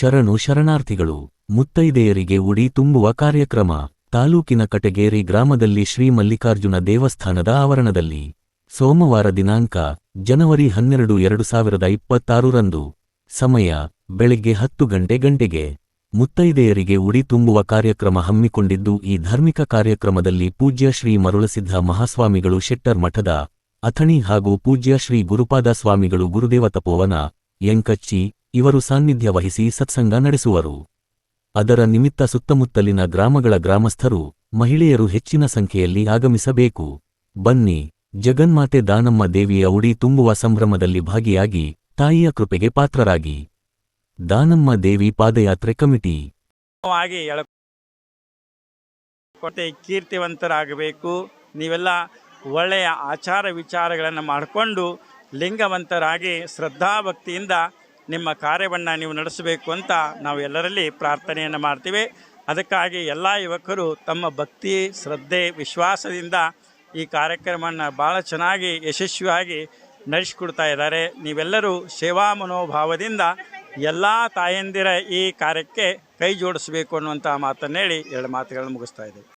ಶರಣು ಶರಣಾರ್ಥಿಗಳು, ಮುತ್ತೈದೆಯರಿಗೆ ಉಡಿ ತುಂಬುವ ಕಾರ್ಯಕ್ರಮ, ತಾಲೂಕಿನ ಕಟಗೇರಿ ಗ್ರಾಮದಲ್ಲಿ ಶ್ರೀ ಮಲ್ಲಿಕಾರ್ಜುನ ದೇವಸ್ಥಾನದ ಆವರಣದಲ್ಲಿ. ಸೋಮವಾರ ದಿನಾಂಕ, ಜನವರಿ ಹನ್ನೆರಡು ಎರಡು ಸಾವಿರದ ಇಪ್ಪತ್ತಾರರಂದು. ಸಮಯ, ಬೆಳಿಗ್ಗೆ ಹತ್ತು ಗಂಟೆ ಗಂಟೆಗೆ. ಮುತ್ತೈದೆಯರಿಗೆ ಉಡಿ ತುಂಬುವ ಕಾರ್ಯಕ್ರಮ ಹಮ್ಮಿಕೊಂಡಿದ್ದು, ಈ ಧಾರ್ಮಿಕ ಕಾರ್ಯಕ್ರಮದಲ್ಲಿ ಪೂಜ್ಯ ಶ್ರೀ ಮರುಳಸಿದ್ಧ ಮಹಾಸ್ವಾಮಿಗಳು ಶೆಟ್ಟರ್ ಮಠದ, ಅಥಣಿ ಹಾಗೂ ಪೂಜ್ಯ ಶ್ರೀ ಗುರುಪಾದ ಸ್ವಾಮಿಗಳು ಗುರುದೇವ ತಪೋವನ ಯಂಕಚ್ಚಿ ಇವರು ಸಾನ್ನಿಧ್ಯ ವಹಿಸಿ ಸತ್ಸಂಗ ನಡೆಸುವರು. ಅದರ ನಿಮಿತ್ತ ಸುತ್ತಮುತ್ತಲಿನ ಗ್ರಾಮಗಳ ಗ್ರಾಮಸ್ಥರು, ಮಹಿಳೆಯರು ಹೆಚ್ಚಿನ ಸಂಖ್ಯೆಯಲ್ಲಿ ಆಗಮಿಸಬೇಕು. ಬನ್ನಿ, ಜಗನ್ಮಾತೆ ದಾನಮ್ಮ ದೇವಿಯ ಉಡಿ ತುಂಬುವ ಸಂಭ್ರಮದಲ್ಲಿ ಭಾಗಿಯಾಗಿ ತಾಯಿಯ ಕೃಪೆಗೆ ಪಾತ್ರರಾಗಿ. ದಾನಮ್ಮ ದೇವಿ ಪಾದಯಾತ್ರೆ ಕಮಿಟಿ. ಕೀರ್ತಿವಂತರಾಗಬೇಕು. ನೀವೆಲ್ಲ ಒಳ್ಳೆಯ ಆಚಾರ ವಿಚಾರಗಳನ್ನು ಮಾಡಿಕೊಂಡು ಲಿಂಗವಂತರಾಗಿ ಶ್ರದ್ಧಾಭಕ್ತಿಯಿಂದ ನಿಮ್ಮ ಕಾರ್ಯವನ್ನು ನೀವು ನಡೆಸಬೇಕು ಅಂತ ನಾವು ಎಲ್ಲರಲ್ಲಿ ಪ್ರಾರ್ಥನೆಯನ್ನು ಮಾಡ್ತೀವಿ. ಅದಕ್ಕಾಗಿ ಎಲ್ಲ ಯುವಕರು ತಮ್ಮ ಭಕ್ತಿ, ಶ್ರದ್ಧೆ, ವಿಶ್ವಾಸದಿಂದ ಈ ಕಾರ್ಯಕ್ರಮವನ್ನು ಭಾಳ ಚೆನ್ನಾಗಿ, ಯಶಸ್ವಿಯಾಗಿ ನಡೆಸಿಕೊಡ್ತಾ ಇದ್ದಾರೆ. ನೀವೆಲ್ಲರೂ ಸೇವಾ ಮನೋಭಾವದಿಂದ ಎಲ್ಲ ತಾಯಂದಿರ ಈ ಕಾರ್ಯಕ್ಕೆ ಕೈ ಜೋಡಿಸಬೇಕು ಅನ್ನುವಂಥ ಮಾತನ್ನೇಳಿ ಎರಡು ಮಾತುಗಳನ್ನು ಮುಗಿಸ್ತಾ ಇದ್ದೇವೆ.